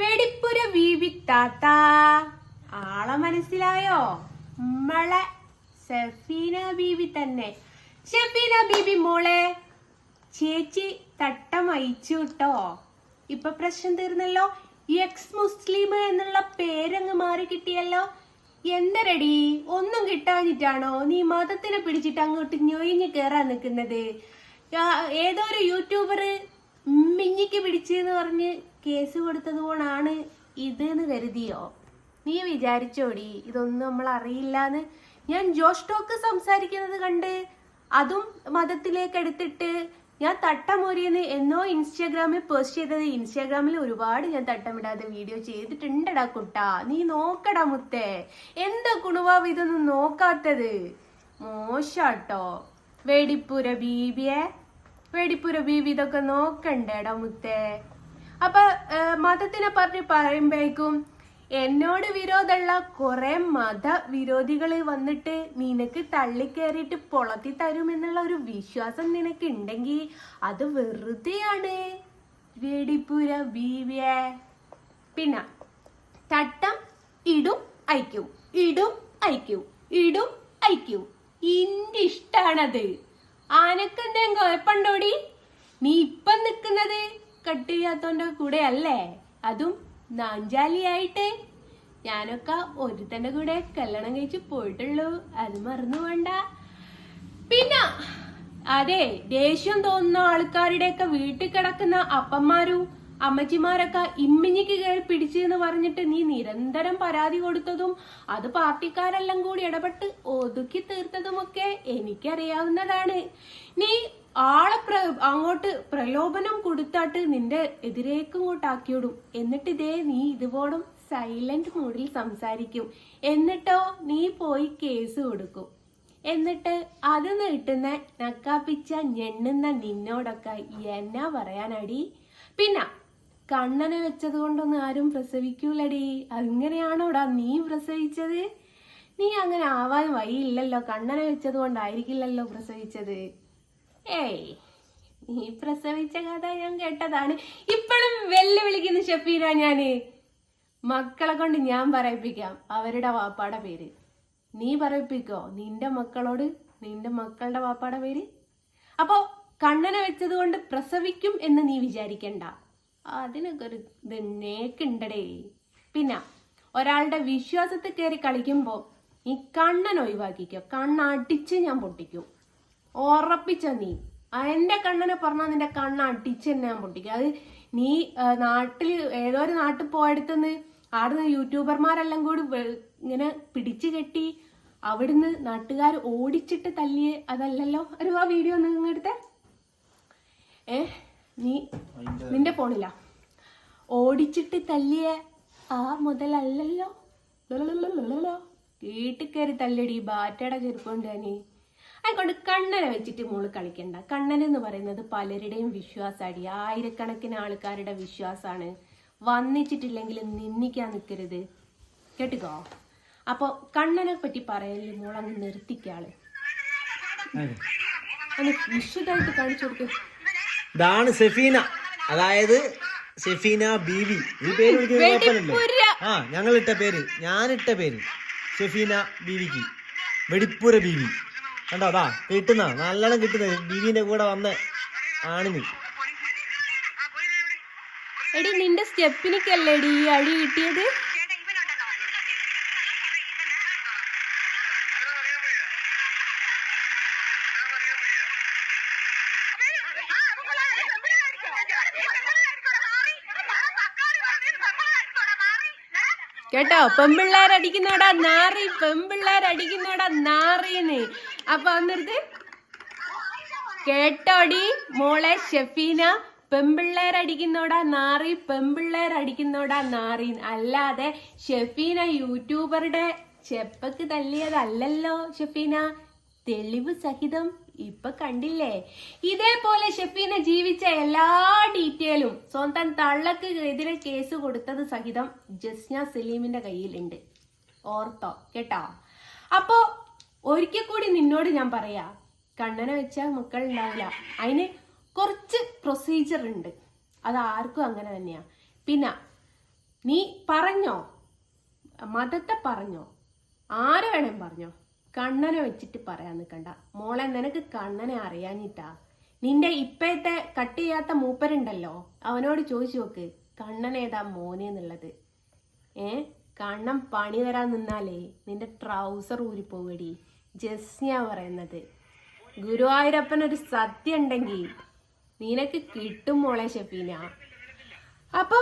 വെടിപ്പുര വീവിത്താത്ത ആളെ മനസ്സിലായോ? മളെ സഫീന ബീവി തന്നെ. ഷഫീന ബീബി മോളെ ചേച്ചി തട്ടം അയച്ചു കേട്ടോ ഇപ്പൊ പ്രശ്നം തീർന്നല്ലോ? എക്സ് മുസ്ലിം എന്നുള്ള പേരങ്ങ് മാറി കിട്ടിയല്ലോ? എന്തരടി ഒന്നും കിട്ടാഞ്ഞിട്ടാണോ നീ മതത്തിനെ പിടിച്ചിട്ട് അങ്ങോട്ട് ഞൊയിഞ്ഞ് കേറാൻ നിൽക്കുന്നത്? ഏതോ ഒരു യൂട്യൂബർ മിഞ്ഞിക്ക് പിടിച്ചെന്ന് പറഞ്ഞ് കേസ് കൊടുത്തത് കൊണ്ടാണ് ഇത് എന്ന് കരുതിയോ? നീ വിചാരിച്ചോടി ഇതൊന്നും നമ്മൾ അറിയില്ലാന്ന്. ഞാൻ ജോഷ് ടോക്ക് സംസാരിക്കുന്നത് കണ്ട് അതും മതത്തിലേക്ക് എടുത്തിട്ട് ഞാൻ തട്ടമൊരിയെന്ന് എന്നോ ഇൻസ്റ്റാഗ്രാമിൽ പോസ്റ്റ് ചെയ്തത്. ഇൻസ്റ്റാഗ്രാമിൽ ഒരുപാട് ഞാൻ തട്ടമിടാതെ വീഡിയോ ചെയ്തിട്ടുണ്ടടാ കുട്ടാ. നീ നോക്കടാ മുത്തേ. എന്താ കുണുവാവ് ഇതൊന്നും നോക്കാത്തത്? മോശാട്ടോ. വെടിപ്പുര ബീബിയെ വെടിപ്പുര ബീബി ഇതൊക്കെ നോക്കണ്ടേടാ മുത്തേ. അപ്പൊ മതത്തിനെ പറ്റി പറയുമ്പോഴേക്കും എന്നോട് വിരോധമുള്ള കുറെ മത വിരോധികൾ വന്നിട്ട് നിനക്ക് തള്ളിക്കേറിയിട്ട് പൊളത്തി തരുമെന്നുള്ള ഒരു വിശ്വാസം നിനക്ക് ഉണ്ടെങ്കിൽ അത് വെറുതെയാണ്. വെടിപ്പുര ബീവിയ. പിന്നെ തട്ടം ഇടും അയക്കും ഇടും അയക്കും ഇടും അയക്കും. ഇന്റെ ഇഷ്ടാണത്. ആനക്കെന്തെങ്കിലും കുഴപ്പണ്ടോടി നീ ഇപ്പം നിക്കുന്നത്? കട്ട് ചെയ്യാത്തോന്റെ കൂടെ അല്ലേ അതും നാഞ്ചാലിയായിട്ട്. ഞാനൊക്കെ ഒരുത്തന്റെ കൂടെ കല്യാണം കഴിച്ച് പോയിട്ടുള്ളൂ. അത് മറന്നു വേണ്ട പിന്നെ അതെ ദേഷ്യം തോന്നുന്ന ആൾക്കാരുടെയൊക്കെ വീട്ടിൽ കിടക്കുന്ന അപ്പന്മാരും അമ്മച്ചിമാരൊക്കെ ഇമ്മിഞ്ഞിക്ക് കയറി പിടിച്ചു എന്ന് പറഞ്ഞിട്ട് നീ നിരന്തരം പരാതി കൊടുത്തതും അത് പാർട്ടിക്കാരെല്ലാം കൂടി ഇടപെട്ട് ഒതുക്കി തീർത്തതുമൊക്കെ എനിക്കറിയാവുന്നതാണ്. നീ ആളെ പ്ര അങ്ങോട്ട് പ്രലോഭനം കൊടുത്താട്ട് നിന്റെ എതിരേക്കും ഇങ്ങോട്ടാക്കിയോടും എന്നിട്ട് ഇതേ നീ ഇതുപോലും സൈലന്റ് മൂഡിൽ സംസാരിക്കും. എന്നിട്ടോ നീ പോയി കേസ് കൊടുക്കും. എന്നിട്ട് അത് നീട്ടുന്ന നക്കാപ്പിച്ച ഞെണ്ണുന്ന നിന്നോടൊക്കെ എന്നാ പറയാനടി? പിന്നെ കണ്ണനെ വെച്ചത് കൊണ്ടൊന്നും ആരും പ്രസവിക്കൂലടി. അങ്ങനെയാണോടാ നീ പ്രസവിച്ചത്? നീ അങ്ങനെ ആവാൻ വഴിയില്ലല്ലോ. കണ്ണനെ വെച്ചത് കൊണ്ടായിരിക്കില്ലല്ലോ പ്രസവിച്ചത്. ഏയ് നീ പ്രസവിച്ച കഥ ഞാൻ കേട്ടതാണ്. ഇപ്പോഴും വെല്ലുവിളിക്കുന്ന ഷഫീന ഞാൻ. മക്കളെ കൊണ്ട് ഞാൻ പറയിപ്പിക്കാം അവരുടെ വാപ്പാടെ പേര്. നീ പറയിപ്പിക്കോ നിന്റെ മക്കളോട് നിന്റെ മക്കളുടെ വാപ്പാടെ പേര്? അപ്പോ കണ്ണനെ വെച്ചത് കൊണ്ട് പ്രസവിക്കും എന്ന് നീ വിചാരിക്കണ്ട. അതിനൊക്കെ ഒരു നേക്കുണ്ടടേ. പിന്നെ ഒരാളുടെ വിശ്വാസത്തിൽ കയറി കളിക്കുമ്പോൾ നീ കണ്ണൻ ഒഴിവാക്കിക്കോ കണ്ണടിച്ച് ഞാൻ പൊട്ടിക്കും. ഉറപ്പിച്ച നീ. എന്റെ കണ്ണനെ പറഞ്ഞാൽ നിന്റെ കണ്ണ് അടിച്ച് തന്നെ ഞാൻ പൊട്ടിക്കും. അത് നീ നാട്ടിൽ നാട്ടിൽ ഏതോ ഒരു നാട്ടിൽ പോയടുത്തുനിന്ന് ആടുന്ന് യൂട്യൂബർമാരെല്ലാം കൂടി ഇങ്ങനെ പിടിച്ചു കെട്ടി അവിടുന്ന് നാട്ടുകാർ ഓടിച്ചിട്ട് തല്ലിയ അതല്ലല്ലോ ഒരു ആ വീഡിയോ എടുത്തേ ഏ നീ നിന്റെ ഫോണില്ല ഓടിച്ചിട്ട് തല്ലിയ ആ മുതലല്ലല്ലോ. ലലലലലലലോ. വീട്ടിൽ കയറി തല്ലടി ബാറ്റയുടെ ചെരുപ്പുണ്ട് ഞാൻ അതുകൊണ്ട് കണ്ണനെ വെച്ചിട്ട് മോൾ കളിക്കണ്ട. കണ്ണൻ എന്ന് പറയുന്നത് പലരുടെയും വിശ്വാസടി. ആയിരക്കണക്കിന് ആൾക്കാരുടെ വിശ്വാസമാണ് വന്നിച്ചിട്ടില്ലെങ്കിൽ നിന്ദിക്കാൻ നിൽക്കരുത് കേട്ടുക്കോ? അപ്പോൾ കണ്ണനെ പറ്റി പറയല്ലേ മോളങ്ങ് നിർത്തിക്കാൾ ഒന്ന് വിശദമായിട്ട് കാണിച്ചു കൊടുക്കും. ഇതാണ് സെഫീന. അതായത് സെഫീന ബീവി. ഈ പേര് വിളിക്കുന്നത് കുഴപ്പമില്ലല്ലോ. ആ ഞങ്ങൾ ഇട്ട പേര്. ഞാനിട്ട പേര്. സെഫീന ബീവിക്ക്. വെടിപ്പുര ബീവി. കണ്ടോ അതാ കിട്ടുന്ന നല്ലോണം കിട്ടുന്ന ബീവിന്റെ കൂടെ വന്ന് ആണിന് എടി നിന്റെ സ്റ്റെപ്പിനിക്കല്ലേടി ഈ അടി കിട്ടിയത്? കേട്ടോ പെമ്പിള്ളേരടിക്കുന്നോടാ നാറി പെമ്പിള്ളേരടിക്കുന്നോടാ നാറിന്ന്. അപ്പൊ വന്നിട്ട് കേട്ടോടി മോളെ ഷെഫീന പെമ്പിള്ളേർ അടിക്കുന്നോടാ നാറി പെമ്പിള്ളേർ അടിക്കുന്നോടാ നാറി. അല്ലാതെ ഷെഫീന യൂട്യൂബറുടെ ചെപ്പക്ക് തല്ലിയതല്ലല്ലോ ഷെഫീന. തെളിവ് സഹിതം ഇപ്പൊ കണ്ടില്ലേ? ഇതേപോലെ ഷെഫീന ജീവിച്ച എല്ലാ ഡീറ്റെയിലും സ്വന്തം തള്ളക്ക് എതിരെ കേസ് കൊടുത്തത് സഹിതം ജസ്ന സലീമിന്റെ കയ്യിലുണ്ട്. ഓർത്തോ? കേട്ടോ? അപ്പോ ഒരിക്കൽ കൂടി നിന്നോട് ഞാൻ പറയാ കണ്ണനെ വെച്ചാൽ മക്കൾ ഉണ്ടാവില്ല അതിന് കുറച്ച് പ്രൊസീജിയർ ഉണ്ട്. അത് ആർക്കും അങ്ങനെ തന്നെയാ. പിന്നെ നീ പറഞ്ഞോ? മതത്തെ പറഞ്ഞോ? ആരെ വേണേം പറഞ്ഞോ? കണ്ണനെ വെച്ചിട്ട് പറയാൻ നിൽക്കണ്ട മോളെ നിനക്ക് കണ്ണനെ അറിയാഞ്ഞിട്ടാ. നിന്റെ ഇപ്പോഴത്തെ കട്ട് ചെയ്യാത്ത മൂപ്പരുണ്ടല്ലോ അവനോട് ചോദിച്ചു നോക്ക് കണ്ണൻ ഏതാ മോനെ എന്നുള്ളത്? ഏ? കണ്ണം പണി തരാൻ നിന്നാലേ നിന്റെ ട്രൗസർ ഊരിപ്പോവടി. ജസ്യ പറയുന്നത്. ഗുരുവായൂരപ്പൻ ഒരു സത്യം ഉണ്ടെങ്കിൽ നിനക്ക് കിട്ടും മോളെ ഷെഫീന. അപ്പോ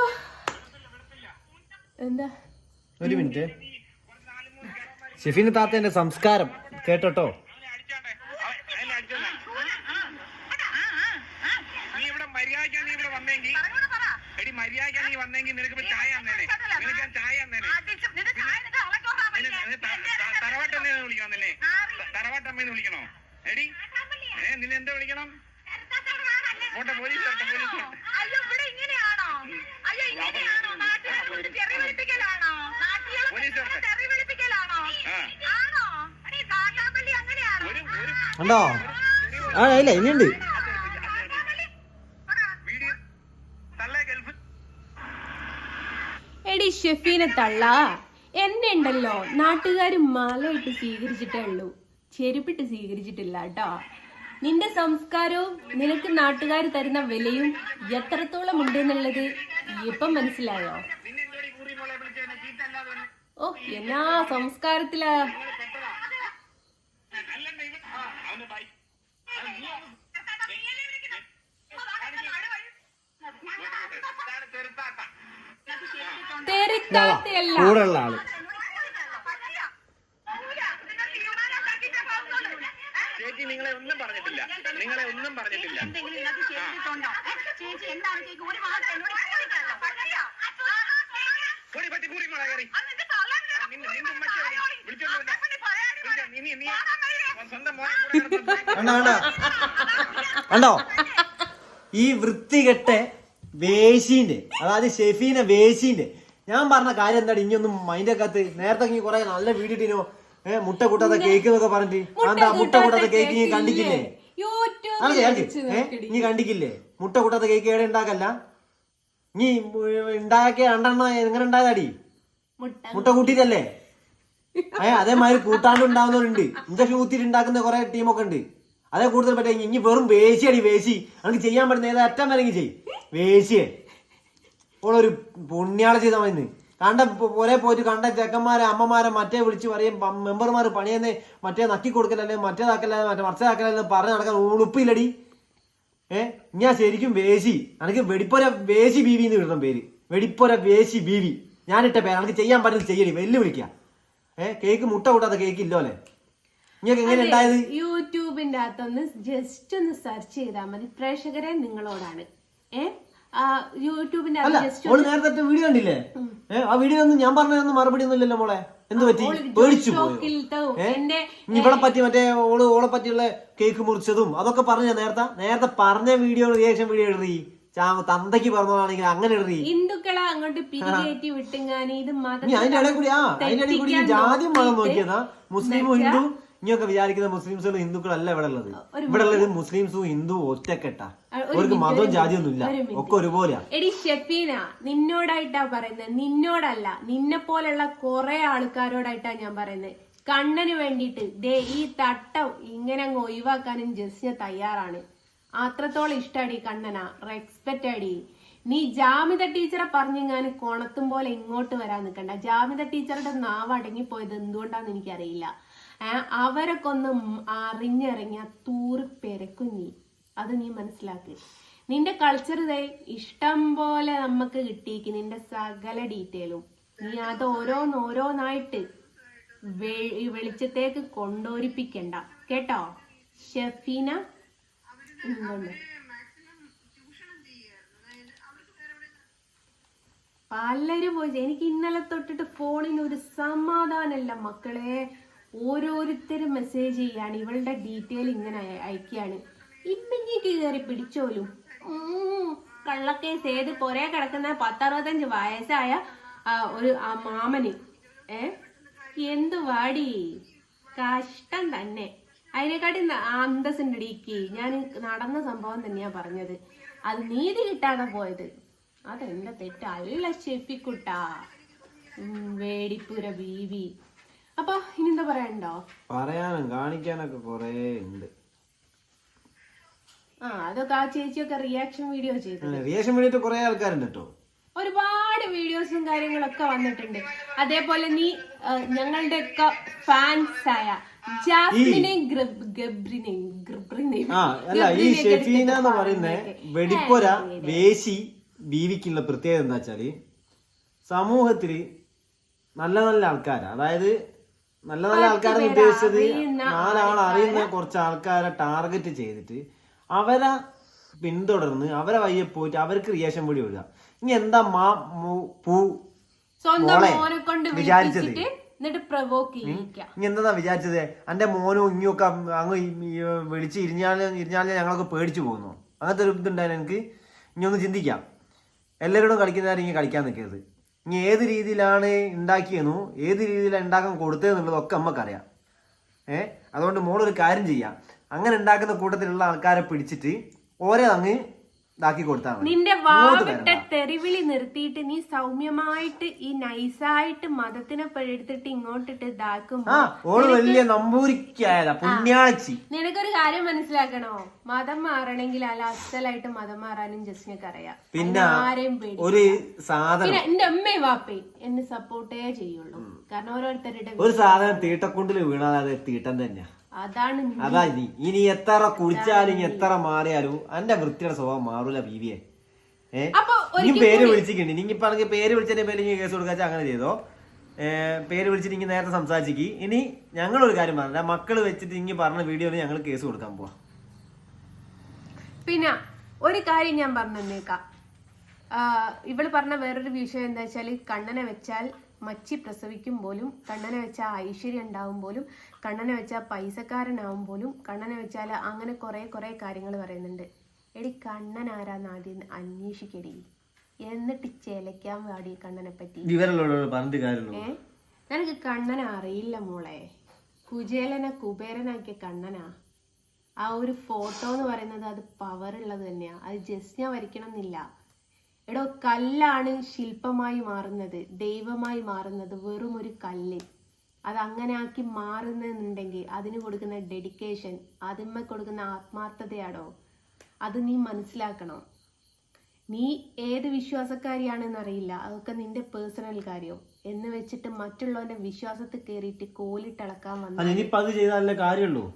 എന്താ? ഒരു മിനിറ്റ്. ഷെഫീന താത്തേന്റെ സംസ്കാരം കേട്ടോ മര്യാദ നീ വന്നെങ്കിൽ നിനക്ക് ചായ നിനക്ക് ഞാൻ ചായ തറവാട്ടമ്മ വിളിക്കണം നിന്നെ തറവാട്ടമ്മന്ന് വിളിക്കണോ? എടി ഏ നിന്നെ എന്താ വിളിക്കണം? പോട്ടെ പോലീസ് വരട്ടെ പോലീസ് വരട്ടെ. പോലീസ് ആ. ആണോ? എടീ കാട്ടാപ്പള്ളി അങ്ങനെയാണോ? ഒരു ഒരു ഉണ്ടോ ആ ഇല്ല ഇനിയുണ്ട്. എടി ഷെഫീനെ തള്ള. എന്നെ ഉണ്ടല്ലോ നാട്ടുകാർ മാലയിട്ട് സ്വീകരിച്ചിട്ടേ ഉള്ളൂ. ചെരുപ്പിട്ട് സ്വീകരിച്ചിട്ടില്ല കേട്ടോ നിന്റെ സംസ്കാരവും നിനക്ക് നാട്ടുകാർ തരുന്ന വിലയും എത്രത്തോളം ഉണ്ട് എന്നുള്ളത് ഇപ്പം മനസ്സിലായോ? ഓ എന്നാ സംസ്കാരത്തിലാ അല്ലണ്ട ഇവ ആ അവന് ബൈ ഇതാണ് ചെറുത്താത്ത തെറിത്താത്തയല്ല കൂടെ ഉള്ള ആൾ. ചേച്ചി നിങ്ങളെ ഒന്നും പറഞ്ഞിട്ടില്ല. നിങ്ങളെ ഒന്നും പറഞ്ഞിട്ടില്ല. കണ്ടോ? ഈ വൃത്തികെട്ട വേശീന്റെ അതായത് ഷെഫീനെ വേശീന്റെ ഞാൻ പറഞ്ഞ കാര്യം എന്താണ്? ഇനിയൊന്നും മൈൻഡ് ആക്കാത്ത നേരത്തെ ഇനി കുറെ നല്ല വീഡിയോ ഇട്ടിനോ ഏഹ് മുട്ട കൂട്ടാത്ത കേക്ക് എന്നൊക്കെ പറഞ്ഞിട്ട്. എന്താ മുട്ട കൂട്ടാത്ത കേക്ക് നീ കണ്ടിക്കില്ലേ? അതെ അതെ നീ കണ്ടിക്കില്ലേ? മുട്ട കൂട്ടാത്ത കേക്ക് എവിടെ ഉണ്ടാക്കല്ല? നീ ഉണ്ടാക്കിയ രണ്ടെണ്ണ എങ്ങനെ ഉണ്ടായതാടി? മുട്ട കൂട്ടിട്ടല്ലേ ഏ അതേമാതിരി കൂട്ടാണ്ട് ഉണ്ടാവുന്നവരുണ്ട്. ഇഞ്ചക്ഷൻ കുത്തിയിട്ട് ഉണ്ടാക്കുന്ന കുറെ ടീമൊക്കെ ഉണ്ട്. അതേ കൂടുതൽ പറ്റേ ഇനി വെറും വേശിയടി വേശി. നമുക്ക് ചെയ്യാൻ പറ്റുന്ന ഏതാ? അറ്റം വരെങ്കിൽ ചെയ്യും. വേശിയെ. ഓളൊരു പുണ്യാള ചെയ്താൽ മതി കണ്ട ഒരേ പോയിട്ട് കണ്ട ചെക്കന്മാരെ അമ്മമാരെ മറ്റേ വിളിച്ച് പറയും മെമ്പർമാർ പണിയെന്ന് മറ്റേ നക്കി കൊടുക്കലല്ലേ മറ്റേതാക്കല്ലേ മറ്റേ മറിച്ചതാക്കല്ലേ പറഞ്ഞ് നടക്കാൻ ഉളുപ്പില്ലടി. ഏ? ഞാൻ ശരിക്കും വേശി. എനിക്ക് വെടിപ്പൊര വേശി ബീവി എന്ന് കിട്ടണം പേര്. വെടിപ്പൊര വേശി ബീവി. ഞാനിട്ട പേര്. എനിക്ക് ചെയ്യാൻ പറ്റുന്നത് ചെയ്യടി. വെല്ലുവിളിക്ക. ഏ? കേക്ക് മുട്ട കൂട്ടാത്ത കേക്ക് നിങ്ങൾക്ക് എങ്ങനെ ഉണ്ടായത് യൂട്യൂബിന്റെ അകത്തൊന്ന് ജസ്റ്റ് ഒന്ന് സെർച്ച് ചെയ്താൽ മതി. പ്രേക്ഷകരെ നിങ്ങളോടാണ്. ഏ? ആ, യൂട്യൂബിന്റെ ഓൾ നേരത്തെ വീഡിയോ കണ്ടില്ലേ? ആ വീഡിയോ ഒന്നും ഞാൻ പറഞ്ഞതൊന്നും മറുപടി ഒന്നും ഇല്ലല്ലോ മോളെ. എന്ത് പറ്റി? പേടിച്ചു? ഇവിടെ പറ്റി മറ്റേ ഓൾ ഓളെ പറ്റിയുള്ള കേക്ക് മുറിച്ചതും അതൊക്കെ പറഞ്ഞ നേരത്തെ നേരത്തെ പറഞ്ഞ വീഡിയോ റിയാക്ഷൻ വീഡിയോ ഇടറി. തന്തയ്ക്ക് പറഞ്ഞതാണെങ്കിൽ അങ്ങനെ ഇടറി. ഹിന്ദുക്കളെ അങ്ങോട്ട് പിരികേറ്റി വിട്ടുങ്ങാൻ ഇത് മതം അതിന്റെ ഇടയിൽ കൂടി ആ അതിന്റെ ഇടയിൽ കൂടി ജാതി മതം നോക്കിയതാ. മുസ്ലിമും ഹിന്ദു ഇനിയൊക്കെ വിചാരിക്കുന്ന മുസ്ലിംസുകളും ഹിന്ദുക്കളല്ല ഇവിടെ ഉള്ളത് ഇവിടെ ഉള്ളത് മുസ്ലിംസും ഹിന്ദു ഒറ്റക്കെട്ടാ. അവർക്ക് മതവും ജാതിയൊന്നും ഇല്ല ഒക്കെ ഒരുപോലെയാ. എടി ഷെഫീന നിന്നോടായിട്ടാ പറയുന്നത്. നിന്നോടല്ല നിന്നെ പോലെയുള്ള കുറെ ആൾക്കാരോടായിട്ടാ ഞാൻ പറയുന്നത്. കണ്ണന് വേണ്ടിയിട്ട് ദേ ഈ തട്ടം ഇങ്ങനെ അങ്ങ് ഒഴിവാക്കാനും ജസ്റ്റിന് തയ്യാറാണ്. അത്രത്തോളം ഇഷ്ടടി കണ്ണന. റെസ്പെക്റ്റ് അടി നീ ജാമിത ടീച്ചറെ പറഞ്ഞെങ്ങാനും കൊണത്തും പോലെ ഇങ്ങോട്ട് വരാൻ നിൽക്കണ്ട. ജാമിത ടീച്ചറുടെ നാവ് അടങ്ങിപ്പോയത് എന്തുകൊണ്ടാന്ന് എനിക്കറിയില്ല. അവരൊക്കെ ഒന്ന് അറിഞ്ഞിറങ്ങിയ തൂറി പെരക്കും നീ. അത് നീ മനസ്സിലാക്കി. നിന്റെ കൾച്ചർ ഇതേ ഇഷ്ടം പോലെ നമുക്ക് കിട്ടിയേക്ക് നിന്റെ സകല ഡീറ്റെയിലും നീ അത് ഓരോന്നോരോന്നായിട്ട് വെളിച്ചത്തേക്ക് കൊണ്ടോരിപ്പിക്കണ്ട. കേട്ടോ? ഷെഫീന? പലരും പോയി. എനിക്ക് ഇന്നലെ തൊട്ടിട്ട് ഫോണിന് ഒരു സമാധാനമല്ല മക്കളെ. ഓരോരുത്തരും മെസ്സേജ് ചെയ്യാണ്. ഇവളുടെ ഡീറ്റെയിൽ ഇങ്ങനെ അയ- അയക്കുകയാണ്. ഇമ്മിഞ്ഞി കയറി പിടിച്ചോലും. കള്ളക്കേസ് ഏത് പൊരേ കിടക്കുന്ന പത്തറുപത്തഞ്ച് വയസ്സായ ഒരു ആ മാമന്. ഏ? എന്തു വാടി? കഷ്ടം തന്നെ. അതിനെക്കാട്ടി അന്തസ്സിന്റെ ഞാൻ നടന്ന സംഭവം തന്നെയാ പറഞ്ഞത്. അത് നീതി കിട്ടാതെ പോയത്. അതെന്റെ തെറ്റല്ല ഷെഫിക്കുട്ടാ വേടിപ്പുര ബീവി. അപ്പൊ ഇനി എന്താ പറയാനുണ്ടോ? പറയാനും കാണിക്കാനൊക്കെ കൊറേ ഉണ്ട്. ആ അതൊക്കെ ആ ചേച്ചിയൊക്കെ റിയാക്ഷൻ വീഡിയോ ചെയ്തു റിയാക്ഷൻ വീഡിയോ കൊറേ ആൾക്കാരുണ്ട് കേട്ടോ ഒരുപാട് വീഡിയോസും കാര്യങ്ങളൊക്കെ വന്നിട്ടുണ്ട്. അതേപോലെ നീ ഞങ്ങളുടെ ഒക്കെ ഫാൻസ് ആയ ജാസ്മിനെയും ഗബ്രിനെയും അല്ല ഈ ഷെഫീന എന്ന് പറയുന്ന. വെടിപ്പൊര വേശി ബീവിക്കുള്ള പ്രത്യേകത എന്താ വെച്ചാൽ സമൂഹത്തിൽ നല്ല നല്ല ആൾക്കാരാ. അതായത് നല്ല നല്ല ആൾക്കാരെന്ന് ഉദ്ദേശിച്ചത് നാലാൾ അറിയുന്ന കുറച്ച് ആൾക്കാരെ ടാർഗറ്റ് ചെയ്തിട്ട് അവരെ പിന്തുടർന്ന് അവരെ വയ്യ പോയിട്ട് അവർക്ക് റിയേഷൻ കൂടി വിടുക ഇനി എന്താ മാ പൂ സ്വന്തം മോനെ കൊണ്ട് വിചാരിച്ചത്. എന്നിട്ട് പ്രവോക്ക് ഇനി എന്താ വിചാരിച്ചത്? എന്റെ മോനും ഇനിയൊക്കെ അങ്ങ് വിളിച്ച് ഇരിഞ്ഞാലും ഇരിഞ്ഞാലും ഞങ്ങളൊക്കെ പേടിച്ചു പോകുന്നു. അങ്ങനത്തെ ഒരു ഇതുണ്ടായിരുന്നു എനിക്ക് ഇനി ഒന്ന് ചിന്തിക്കാം. എല്ലാവരോടും കളിക്കുന്നവരെ ഇങ്ങനെ കളിക്കാൻ നിൽക്കരുത് ഇനി ഏത് രീതിയിലാണ് ഉണ്ടാക്കിയെന്നു ഏത് രീതിയിലാണ് ഉണ്ടാക്കാൻ കൊടുത്തതെന്നുള്ളതൊക്കെ നമുക്കറിയാം ഏ? അതുകൊണ്ട് മോളൊരു കാര്യം ചെയ്യാം. അങ്ങനെ ഉണ്ടാക്കുന്ന കൂട്ടത്തിലുള്ള ആൾക്കാരെ പിടിച്ചിട്ട് ഓരോ അങ്ങ് ഇതാക്കി കൊടുത്താൽ നിന്റെ വാവിട്ട തെറിവിളി നിർത്തിയിട്ട് നീ സൗമ്യമായിട്ട് ഈ നൈസായിട്ട് മതത്തിനെ പഴെടുത്തിട്ട് ഇങ്ങോട്ടിട്ട് ഇതാക്കുമ്പോ ആ ഓൾ വലിയ നമ്പൂരിക്കായതാ പുണ്യാഴ്ച നിനക്കൊരു കാര്യം മനസ്സിലാക്കണോ? മതം മാറണമെങ്കിൽ അല്ല അസലായിട്ട് മതം മാറാനും ജസ്റ്റിനൊക്കെ അറിയാം. പിന്നെ ആരെയും ഒരു സാധനം. എന്റെ അമ്മയും വാപ്പയും എന്നെ സപ്പോർട്ടേ ചെയ്യുള്ളൂ. കാരണം ഓരോരുത്തരുടെ ഒരു സാധനം തീട്ടക്കുണ്ടിൽ വീണാൽ അത് തീട്ടം തന്നെയാ. അതാ ഇനി ഇനി എത്ര കുടിച്ചാലും എത്ര മാറിയാലും അന്റെ വൃത്തിയുടെ സ്വഭാവം മാറൂല ബീവിയെ. ഏഹ് പേര് വിളിച്ചിട്ടുണ്ട്. ഇനി ഇപ്പൊ ആണെങ്കിൽ പേര് വിളിച്ചതിന്റെ പേര് ഇനി കേസ് കൊടുക്കാച്ച അങ്ങനെ ചെയ്തോ? പേര് വിളിച്ചിട്ട് ഇങ്ങനെ നേരത്തെ സംസാരിച്ചിക്ക്. ഇനി ഒരു കാര്യം പറഞ്ഞ മക്കൾ വെച്ചിട്ട് ഇനി പറഞ്ഞ വീഡിയോയിൽ ഞങ്ങൾ കേസ് കൊടുക്കാൻ പോവാ. പിന്നെ ഒരു കാര്യം ഞാൻ പറഞ്ഞേക്കാം ഇവൾ പറഞ്ഞ വേറൊരു വിഷയം എന്താ വെച്ചാൽ കണ്ണനെ വെച്ചാൽ മച്ചി പ്രസവിക്കും പോലും കണ്ണനെ വെച്ചാൽ ഐശ്വര്യം ഉണ്ടാവും പോലും കണ്ണനെ വെച്ചാൽ പൈസക്കാരനാവും പോലും കണ്ണനെ വെച്ചാൽ അങ്ങനെ കുറേ കുറേ കാര്യങ്ങൾ പറയുന്നുണ്ട്. എടി കണ്ണൻ ആരാന്ന് ആദ്യം അന്വേഷിക്കടി. എന്നിട്ട് ചെലക്കാൻ പാടി കണ്ണനെ പറ്റി. നിനക്ക് കണ്ണനെ അറിയില്ല മോളെ. കുചേലനെ കുബേരനാക്കിയ കണ്ണനാ. ആ ഒരു ഫോട്ടോ എന്ന് പറയുന്നത് അത് പവർ ഉള്ളത് തന്നെയാ. അത് ജസ്റ്റ് ഞാൻ വരയ്ക്കണം എന്നില്ല എടോ കല്ലാണ് ശില്പമായി മാറുന്നത് ദൈവമായി മാറുന്നത് വെറും ഒരു കല്ല്. അത് അങ്ങനെ ആക്കി മാറുന്നുണ്ടെങ്കിൽ അതിന് കൊടുക്കുന്ന ഡെഡിക്കേഷൻ അതിന്മേ കൊടുക്കുന്ന ആത്മാർത്ഥതയാണോ അത് നീ മനസ്സിലാക്കണം? നീ ഏത് വിശ്വാസക്കാരിയാണെന്ന് അറിയില്ല അതൊക്കെ നിന്റെ പേഴ്സണൽ കാര്യം. എന്ന് വെച്ചിട്ട് മറ്റുള്ളവന്റെ വിശ്വാസത്തിൽ കയറിയിട്ട് കോലിട്ടളക്കാൻ വന്നു ഇനിയിപ്പോ അത് ചെയ്താലേ കാര്യമുള്ളൂ.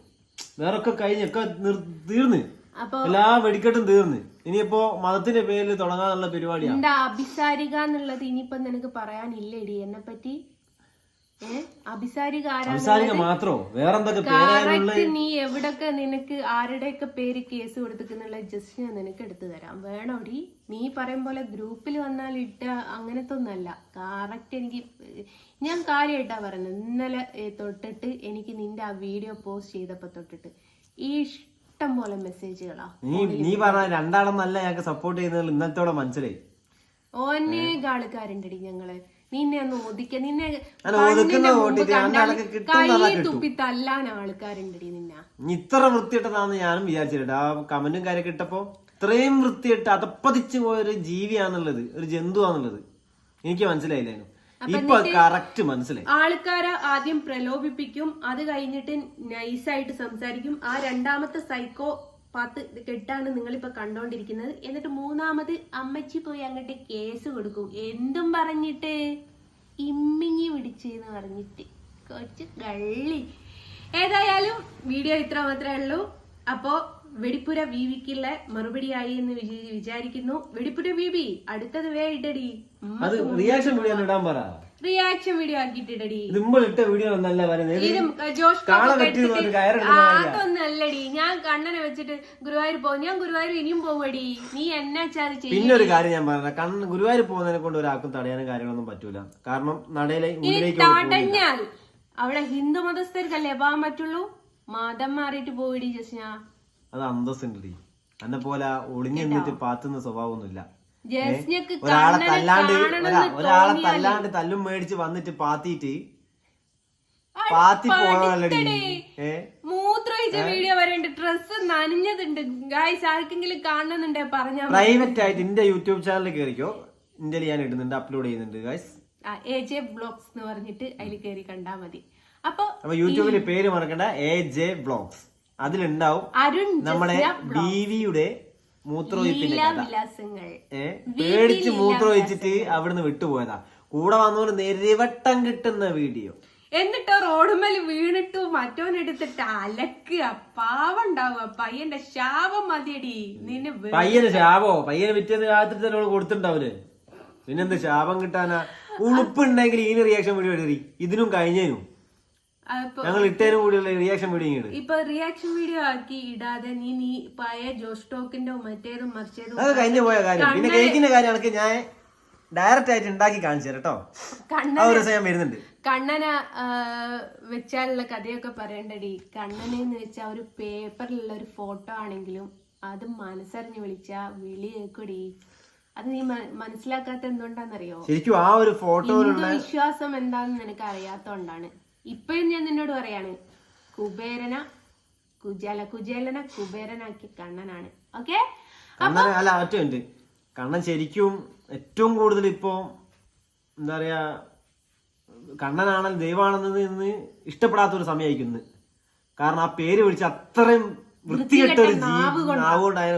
വേറൊക്കെ കഴിഞ്ഞൊക്കെ നിർ- തീർന്ന്. അപ്പൊ എല്ലാ വെടിക്കെട്ടും തീർന്ന്. ഇനിയിപ്പോ മതത്തിന്റെ പേരിൽ തുടങ്ങാനുള്ള പരിപാടിയാണ് എന്താ അഭിസാരിക എന്നുള്ളത് ഇനിയിപ്പോ നിനക്ക് പറയാനില്ലേടി. എന്നെ പറ്റി അഭിസാരിക മാത്രോ? വേറെന്തൊക്കെ നീ എവിടൊക്കെ നിനക്ക് ആരുടെയൊക്കെ പേര് കേസ് കൊടുത്തിക്കുന്നുള്ള ജസ്റ്റ് ഞാൻ നിനക്ക് എടുത്തു തരാം. വേണോടി? നീ പറയും പോലെ ഗ്രൂപ്പിൽ വന്നാൽ ഇട്ട അങ്ങനത്തെ ഒന്നല്ല കറക്റ്റ് എനിക്ക് ഞാൻ കാര്യമായിട്ടാ പറയുന്നത്. ഇന്നലെ തൊട്ടിട്ട് എനിക്ക് നിന്റെ ആ വീഡിയോ പോസ്റ്റ് ചെയ്തപ്പോ തൊട്ടിട്ട്. ഈ ഇഷ്ടം പോലെ മെസ്സേജുകളാ. നീ നീ പറഞ്ഞ രണ്ടാളെന്നല്ല ഞങ്ങൾക്ക് സപ്പോർട്ട് ചെയ്യുന്നത് ഇന്നത്തോടെ മനസ്സിലായി ഒന്നേക ആൾക്കാരുണ്ടടി ഞങ്ങൾ. നിന്നെ ഒന്ന് ഒതുക്ക നിന്നെ കൈ. തുപ്പി തല്ലാൻ ആൾക്കാരുണ്ടടി നിന്നെ. നീ ഇത്ര വൃത്തിയിട്ടതാന്ന് ഞാനും വിചാരിച്ചിട്ടുണ്ട്. ആ കമന്റും കാര്യമൊക്കെ ഇട്ടപ്പോ ഇത്രയും വൃത്തിയിട്ട് അതപ്പതിച്ചു പോയ ഒരു ജീവിയാന്നുള്ളത് ഒരു ജന്തുവാന്നുള്ളത് എനിക്ക് മനസ്സിലായില്ലായിരുന്നു. ഇപ്പൊ കറക്റ്റ് മനസ്സിലായി. ആൾക്കാരെ ആദ്യം പ്രലോഭിപ്പിക്കും. അത് കഴിഞ്ഞിട്ട് നൈസായിട്ട് സംസാരിക്കും. ആ രണ്ടാമത്തെ സൈക്കോ പാത്ത് കെട്ടാണ് നിങ്ങളിപ്പോ കണ്ടോണ്ടിരിക്കുന്നത്. എന്നിട്ട് മൂന്നാമത് അമ്മച്ചി പോയി അങ്ങോട്ട് കേസ് കൊടുക്കും. എന്തും പറഞ്ഞിട്ട് ഇമ്മിങ്ങി പിടിച്ചെന്ന് പറഞ്ഞിട്ട്. കൊച്ചു കള്ളി. ഏതായാലും വീഡിയോ ഇത്ര മാത്രമേ ഉള്ളൂ. അപ്പോ വെടിപ്പുര വിവിക്കുള്ള മറുപടിയായി എന്ന് വിചാ- വിചാരിക്കുന്നു. വെടിപ്പുര വിവി അടുത്തത് വേ ഇടടി. അത് റിയാക്ഷൻ വീഡിയോ ഇടാൻ പറ. റിയാക്ഷൻ വീഡിയോ മുമ്പ് ഇട്ട വീഡിയോ ഒന്നല്ല ജോഷ്. അതൊന്നല്ലടി. ഞാൻ കണ്ണനെ വെച്ചിട്ട് ഗുരുവായൂർ പോകും ഞാൻ ഗുരുവായൂർ ഇനിയും പോവടി. നീ എന്നാ അത് ചെയ്യും. പിന്നെ ഒരു കാര്യം ഞാൻ പറഞ്ഞ കണ്ണ് ഗുരുവായൂർ പോകുന്നതിനെ കൊണ്ട് ഒരാൾക്കും തടയാനും കാര്യങ്ങളൊന്നും പറ്റൂല. കാരണം നടയിലെ ഇനി ഉള്ളിലേക്ക് അവൾ പോകുന്നില്ല. തടഞ്ഞാൽ അവിടെ ഹിന്ദു മതസ്ഥർക്കല്ലേ? പോകാൻ പറ്റുള്ളൂ മതം മാറിയിട്ട് പോയിടി ജസ്ന. അത് അന്തസ്സുണ്ടടി എന്നെ പോലെ ഒളിഞ്ഞു നിന്നിട്ട് പാത്തുന്ന സ്വഭാവമൊന്നുമില്ല. ഒരാളെ തല്ലാണ്ട് ഒരാളെ തല്ലാണ്ട് തല്ലും മേടിച്ച് വന്നിട്ട് പാത്തിട്ട് പാത്തി മൂത്രമൊഴിച്ച വീഡിയോ വരണ്ട്. ഡ്രസ് നനഞ്ഞതുണ്ട്. ഗായ്സ് ആർക്കെങ്കിലും. പ്രൈവറ്റ് ആയിട്ട് എന്റെ യൂട്യൂബ് ചാനലിൽ കയറിക്കോ ഇന്ത്യയിൽ ഞാൻ ഇടുന്നുണ്ട് അപ്ലോഡ് ചെയ്യുന്നുണ്ട് ഗായ്സ് ആ, എ ജെ ബ്ലോഗ്സ് എന്ന് പറഞ്ഞിട്ട് അതിൽ കയറി കണ്ടാ മതി. അപ്പൊ അപ്പൊ യൂട്യൂബിൽ പേര് മറക്കണ്ട. എ ജെ ബ്ലോഗ്സ് അതിലുണ്ടാവും അരുൺ നമ്മുടെ ബീവിയുടെ മൂത്രമൊഴിപ്പിന്റെ പേടിച്ച് മൂത്രമൊഴിച്ചിട്ട് അവിടുന്ന് വിട്ടുപോയതാ. കൂടെ വന്നോണ്ട് നെരിവട്ടം കിട്ടുന്ന വീഡിയോ. എന്നിട്ടോ റോഡുമേൽ വീണിട്ടു മറ്റോനെടുത്തിട്ട് അലക്കുക പാവുണ്ടാവുക പയ്യന്റെ ശാപം മതിയടി. നിന്നെ പയ്യന് ശാപോ? പയ്യനെ വിറ്റേന്ന് രാത്രി തന്നെ അവൾ കൊടുത്തിണ്ടാവില്ലേ പിന്നെന്ത് ശാപം കിട്ടാനാ? ഉളുപ്പുണ്ടെങ്കിൽ ഇതിന് റിയാക്ഷൻ വീഡിയോ എഴുതി ഇതിനും കഴിഞ്ഞതിനും അപ്പൊ ഞങ്ങൾ ഇട്ടതിനും കൂടിയുള്ള റിയാക്ഷൻ വീഡിയോ ഇപ്പൊ റിയാക്ഷൻ വീഡിയോ ആക്കി ഇടാതെ നീ നീ പഴയ ജോസ് ടോക്കിന്റെ മറ്റേതും മറിച്ചതും അത് കഴിഞ്ഞു പോയ കാര്യം. പിന്നെ കേക്കിന്റെ കാര്യം എനിക്ക് ഞാൻ ഡയറക്റ്റ് ആയിട്ട് ഉണ്ടാക്കി കാണിച്ചു കേട്ടോ. ഒരു ദിവസം ഞാൻ വരുന്നുണ്ട്. കണ്ണന വെച്ചാലുള്ള കഥയൊക്കെ പറയണ്ടടി. കണ്ണനെ എന്ന് വെച്ചാൽ ഒരു പേപ്പറിലുള്ള ഒരു ഫോട്ടോ ആണെങ്കിലും അത് മനസ്സറിഞ്ഞ് വിളിച്ച വിളി കേൾക്കൂടി. അത് നീ മനസ്സിലാക്കാത്ത എന്തുകൊണ്ടാന്നറിയോ? ശരിക്കും ആ ഒരു ഫോട്ടോ വിശ്വാസം എന്താന്ന് നിനക്ക് അറിയാത്തോണ്ടാണ് ഇപ്പഴും ഞാൻ നിന്നോട് പറയാണ് കുബേരന കുജല കുജേലന കുബേരനാക്കി കണ്ണനാണ്. ഓക്കെ? കണ്ണൻ അല്ല കണ്ണൻ ശരിക്കും ഏറ്റവും കൂടുതൽ ഇപ്പോ എന്താ പറയാ കണ്ണനാണ് ദൈവമാണെന്ന് ഇന്ന് ഇഷ്ടപ്പെടാത്ത ഒരു സമയമായിരിക്കും ഇന്ന് കാരണം ആ പേര് വിളിച്ച് അത്രയും വൃത്തികെട്ട ഒരു നാവ്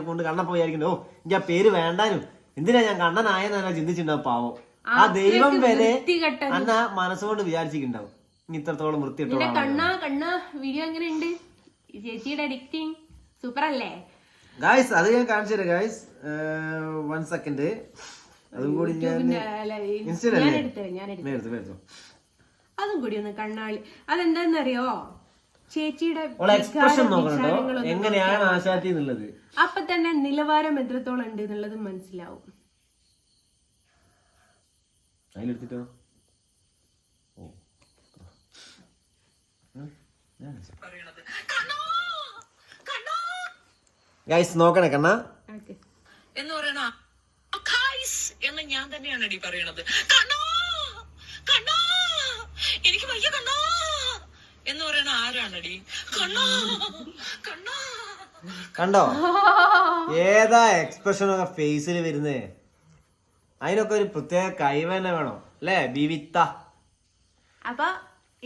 കൊണ്ട് കണ്ണൻ പോയായിരിക്കും ഓ എനിക്ക് ആ പേര് വേണ്ടാനും. എന്തിനാ ഞാൻ കണ്ണനായെന്നാ ചിന്തിച്ചിട്ടുണ്ടാവും? പാവം ആ ദൈവം വരെ അന്ന മനസ്സുകൊണ്ട് വിചാരിച്ചിട്ടുണ്ടാവും. ഇനി ഇത്രത്തോളം വൃത്തിയിട്ടോളാം കണ്ണാ കണ്ണാ വീഡിയോ എങ്ങനെ ഉണ്ട് ചേച്ചിയുടെ എഡിറ്റിംഗ് സൂപ്പർ അല്ലേ ഗായ്സ് അത് ഞാൻ കാണിച്ചു തരാം ഗായ്സ് വൺ സെക്കൻഡ് അതും കൂടി ഞാൻ അതും കൂടി ഒന്ന് കണ്ണാളി. അതെന്താന്നറിയോ? ചേച്ചിയുടെ എങ്ങനെയാണ് ആശാത്തി എന്നുള്ളത്? അപ്പൊ തന്നെ നിലവാരം എത്രത്തോളം ഉണ്ട് എന്നുള്ളത് മനസ്സിലാവും. അതിലെടുത്തിട്ടോ ഓ ഗൈസ് നോക്കണേ കണ്ണ. ഓക്കെ എന്ന് പറയണ "അഖായിസ്" എന്ന് ഞാൻ തന്നെയാണ് അടി പറയണത്. കണ്ണാ? കണ്ണാ? എനിക്ക് വയ്യ കണ്ണോ? എന്ന് പറയണ ആരാണടി? കണ്ണോ? കണ്ണോ? കണ്ടോ? ഏതാ എക്സ്പ്രഷൻ ഒക്കെ ഫേസിൽ വരുന്നേ? അതിനൊക്കെ ഒരു പ്രത്യേക കഴിവ് തന്നെ വേണം അല്ലേ? ബിവിത്ത അപ്പൊ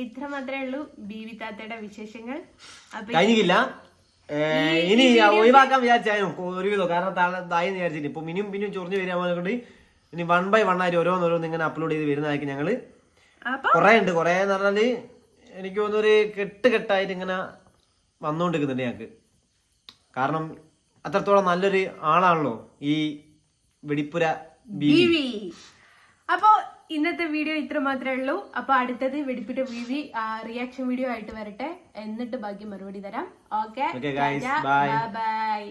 ഇത്ര മാത്രമേ ഉള്ളൂ. ബീവി താത്തയുടെ വിശേഷങ്ങൾ. കഴിഞ്ഞില്ല ഇനി ഒഴിവാക്കാൻ വിചാരിച്ചായിരുന്നു. ഒരുവിധം കാരണം താഴെ വിചാരിച്ചില്ല. ഇപ്പൊ മിനിയും പിന്നെയും ചൊറിഞ്ഞു വരാൻ കൊണ്ട് ഇനി വൺ ബൈ വൺ ആയിട്ട് ഓരോന്നോരോന്ന് ഇങ്ങനെ അപ്ലോഡ് ചെയ്ത് വരുന്നതായിരിക്കും ഞങ്ങൾ. കൊറേ ഉണ്ട്. കൊറേ എന്ന് പറഞ്ഞാൽ എനിക്ക് തോന്നുന്നു ഒരു കെട്ട് കെട്ടായിട്ട് ഇങ്ങനെ വന്നുകൊണ്ടിരിക്കുന്നുണ്ട് ഞങ്ങക്ക്. കാരണം അത്രത്തോളം നല്ലൊരു ആളാണല്ലോ ഈ വെടിപ്പുര ബീവി. അപ്പൊ ഇന്നത്തെ വീഡിയോ ഇത്ര മാത്രമേ ഉള്ളൂ. അപ്പൊ അടുത്തത് വെടിപ്പിട്ട വീവി റിയാക്ഷൻ വീഡിയോ ആയിട്ട് വരട്ടെ. എന്നിട്ട് ബാക്കി മറുപടി തരാം. ഓക്കെ. ബൈ